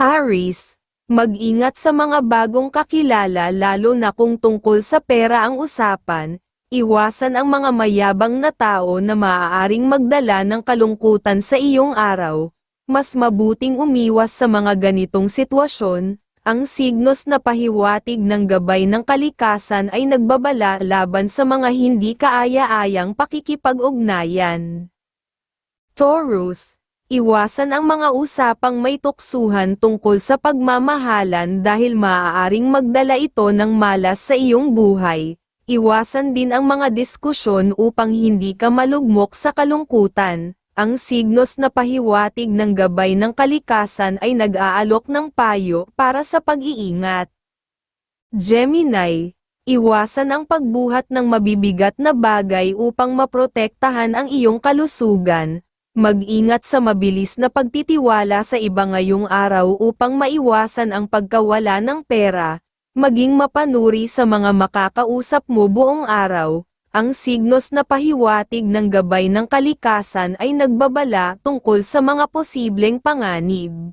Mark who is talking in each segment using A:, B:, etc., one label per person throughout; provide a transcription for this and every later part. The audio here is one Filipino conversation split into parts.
A: Aris, mag-ingat sa mga bagong kakilala lalo na kung tungkol sa pera ang usapan, iwasan ang mga mayabang na tao na maaaring magdala ng kalungkutan sa iyong araw, mas mabuting umiwas sa mga ganitong sitwasyon, ang signos na pahiwatig ng gabay ng kalikasan ay nagbabala laban sa mga hindi kaaya-ayang pakikipag-ugnayan. Taurus, iwasan ang mga usapang may tuksuhan tungkol sa pagmamahalan dahil maaaring magdala ito ng malas sa iyong buhay. Iwasan din ang mga diskusyon upang hindi ka malugmok sa kalungkutan. Ang signos na pahiwatig ng gabay ng kalikasan ay nag-aalok ng payo para sa pag-iingat. Gemini, iwasan ang pagbuhat ng mabibigat na bagay upang maprotektahan ang iyong kalusugan. Mag-ingat sa mabilis na pagtitiwala sa iba ngayong araw upang maiwasan ang pagkawala ng pera. Maging mapanuri sa mga makakausap mo buong araw ang signos na pahiwatig ng gabay ng kalikasan ay nagbabala tungkol sa mga posibleng panganib.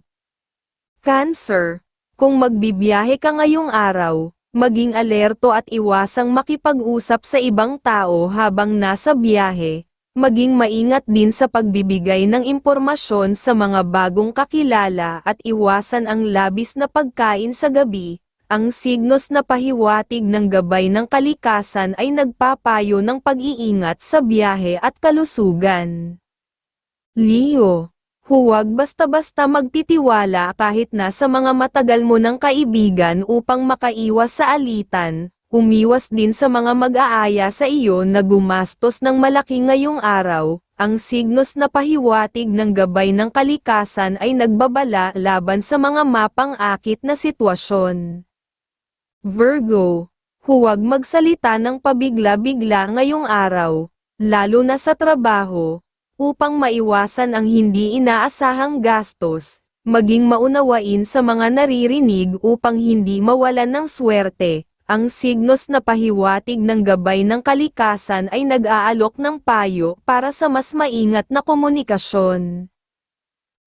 A: Cancer, kung magbibiyahe ka ngayong araw, maging alerto at iwasang makipag-usap sa ibang tao habang nasa biyahe, maging maingat din sa pagbibigay ng impormasyon sa mga bagong kakilala at iwasan ang labis na pagkain sa gabi, ang signos na pahiwatig ng gabay ng kalikasan ay nagpapayo ng pag-iingat sa biyahe at kalusugan. Leo, huwag basta-basta magtitiwala kahit na sa mga matagal mo ng kaibigan upang makaiwas sa alitan, umiwas din sa mga mag-aaya sa iyo na gumastos ng malaki ngayong araw, ang signos na pahiwatig ng gabay ng kalikasan ay nagbabala laban sa mga mapang-akit na sitwasyon. Virgo, huwag magsalita ng pabigla-bigla ngayong araw, lalo na sa trabaho, upang maiwasan ang hindi inaasahang gastos, maging maunawain sa mga naririnig upang hindi mawalan ng swerte. Ang signos na pahiwatig ng gabay ng kalikasan ay nag-aalok ng payo para sa mas maingat na komunikasyon.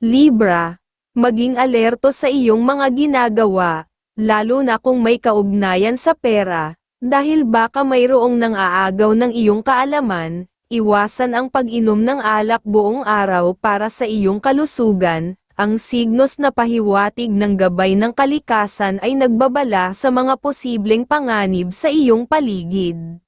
A: Libra, maging alerto sa iyong mga ginagawa, lalo na kung may kaugnayan sa pera, dahil baka mayroong nang aagaw ng iyong kaalaman, iwasan ang pag-inom ng alak buong araw para sa iyong kalusugan, ang signos na pahiwatig ng gabay ng kalikasan ay nagbabala sa mga posibleng panganib sa iyong paligid.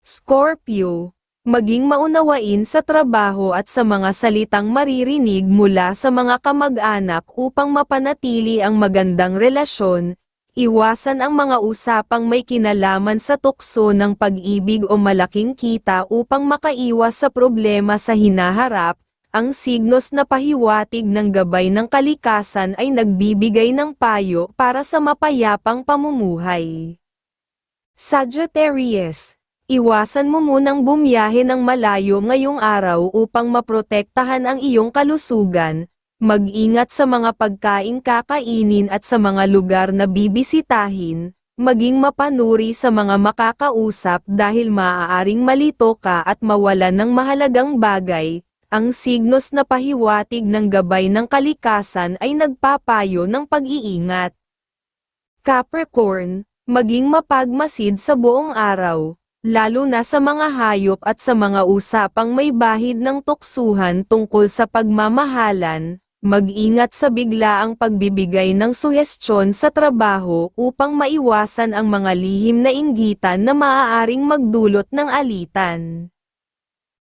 A: Scorpio, maging maunawain sa trabaho at sa mga salitang maririnig mula sa mga kamag-anak upang mapanatili ang magandang relasyon, iwasan ang mga usapang may kinalaman sa tukso ng pag-ibig o malaking kita upang makaiwas sa problema sa hinaharap, ang signos na pahiwatig ng gabay ng kalikasan ay nagbibigay ng payo para sa mapayapang pamumuhay. Sagittarius Iwasan mo munang bumiyahe ng malayo ngayong araw upang maprotektahan ang iyong kalusugan, mag-ingat sa mga pagkain kakainin at sa mga lugar na bibisitahin, maging mapanuri sa mga makakausap dahil maaaring malito ka at mawalan ng mahalagang bagay, ang signos na pahiwatig ng gabay ng kalikasan ay nagpapayo ng pag-iingat. Capricorn, maging mapagmasid sa buong araw lalo na sa mga hayop at sa mga usapang may bahid ng tuksuhan tungkol sa pagmamahalan, mag-ingat sa biglaang pagbibigay ng suhestyon sa trabaho upang maiwasan ang mga lihim na inggitan na maaaring magdulot ng alitan.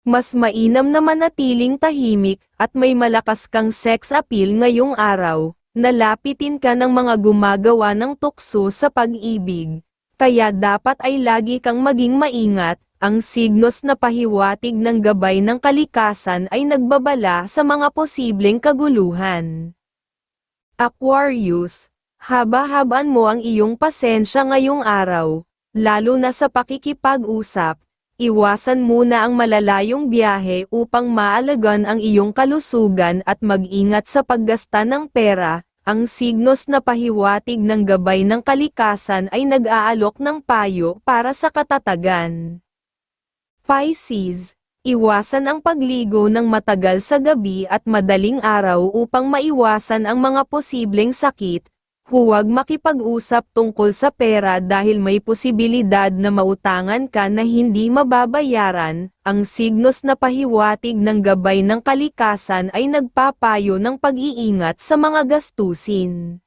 A: Mas mainam na manatiling tahimik at may malakas kang sex appeal ngayong araw, nalapitin ka ng mga gumagawa ng tukso sa pag-ibig. Kaya dapat ay lagi kang maging maingat, ang signos na pahiwatig ng gabay ng kalikasan ay nagbabala sa mga posibleng kaguluhan. Aquarius, haba-habaan mo ang iyong pasensya ngayong araw, lalo na sa pakikipag-usap, iwasan muna ang malalayong biyahe upang maalagan ang iyong kalusugan at mag-ingat sa paggasta ng pera, ang signos na pahiwatig ng gabay ng kalikasan ay nag-aalok ng payo para sa katatagan. Pisces, Iwasan ang pagligo ng matagal sa gabi at madaling araw upang maiwasan ang mga posibleng sakit. Huwag makipag-usap tungkol sa pera dahil may posibilidad na mautangan ka na hindi mababayaran. Ang signos na pahiwatig ng gabay ng kalikasan ay nagpapayo ng pag-iingat sa mga gastusin.